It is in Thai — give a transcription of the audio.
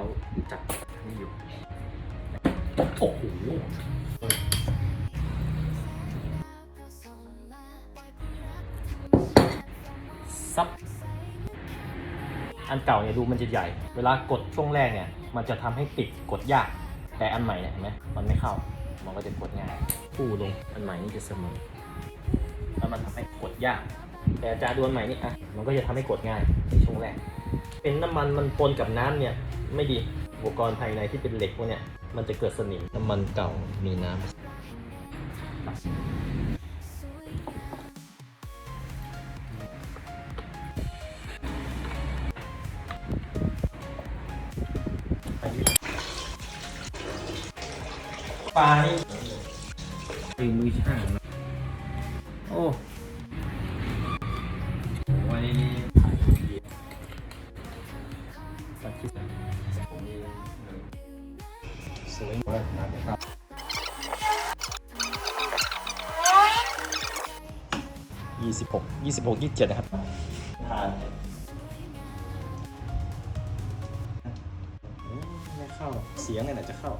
โอ้โหซับ อันเก่าเนี่ยดูมันจะใหญ่ เวลากดช่วงแรกเนี่ย มันจะทำให้ติดกดยาก แต่อันใหม่เนี่ยเห็นไหมมันไม่เข้า มันก็จะกดง่ายคู่ลง อันใหม่นี่จะเสมอ แล้วมันทำให้กดยาก แต่จารุดูอันใหม่นี่อะ มันก็จะทำให้กดง่ายในช่วงแรก เป็นน้ำมันมันปนกับน้ำเนี่ย ไม่ดี อุปกรณ์ภายในที่เป็นเหล็กพวกเนี่ยมันจะเกิดสนิมน้ำมันเก่ามีน้ำปลานี่คือมือช่างนะโอ้ สักทีสวยมากนะครับยี่สิบหกยี่สิบหกยี่สิบเจ็ดนะครับผ่านไม่เข้า เสียงเนี่ยจะเข้า